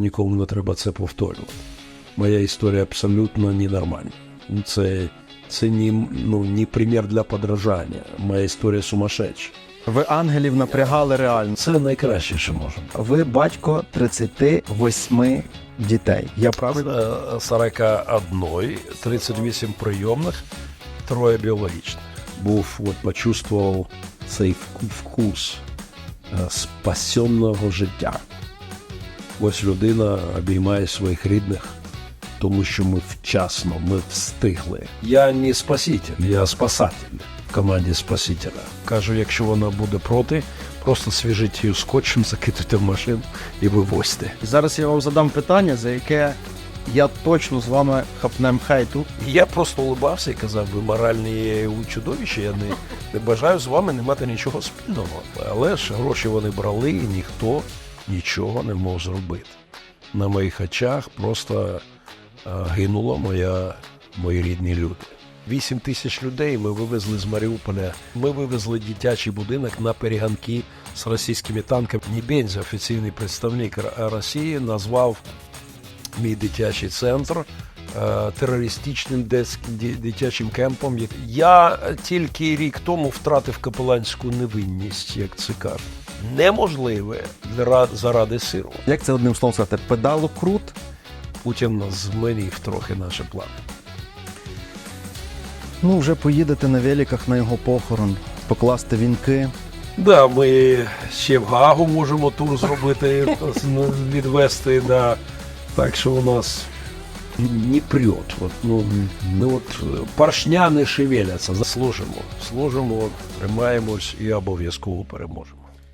Нікому не треба це повторювати. Моя історія абсолютно ненормальна. Це, це не, ну, не примір для подражання. Моя історія сумасшедша. Ви ангелів напрягали реально. Це найкраще, що можемо. Ви батько 38 дітей. Я правильно? Е, 41, 38 прийомних, троє біологічних. Був, от почувствував цей вкус е, спасенного життя. Ось людина обіймає своїх рідних, тому що ми вчасно, ми встигли. Я не спаситель, я спасатель в команді спасителя. Кажу, якщо вона буде проти, просто свіжіть її скотчем, закидуйте в машину і вивозьте. І зараз я вам задам питання, за яке я точно з вами хапнем хейту. Я просто улибався і казав, ви моральні чудовища, я не, не бажаю з вами не мати нічого спільного. Але ж гроші вони брали, і ніхто нічого не мог зробити. На моїх очах просто е, гинуло моя, мої рідні люди. Вісім тисяч людей ми вивезли з Маріуполя. Ми вивезли дитячий будинок на перегонки з російськими танками. Нібензя, офіційний представник Росії, назвав мій дитячий центр е, терористичним дитячим кемпом. Я тільки рік тому втратив капеланську невинність, як це кажуть. Неможливе для- заради сиру. Як це одним словом сказати? Педалокрут. Путін змінив трохи наші плани. Ну, вже поїдете на великах на його похорон, покласти вінки. Да, ми ще в Гагу можемо тур зробити, відвести. Да. Так що у нас не прет. От, ну, ну, от, поршня не шевеляться. Служимо, служимо, тримаємось і обов'язково переможемо.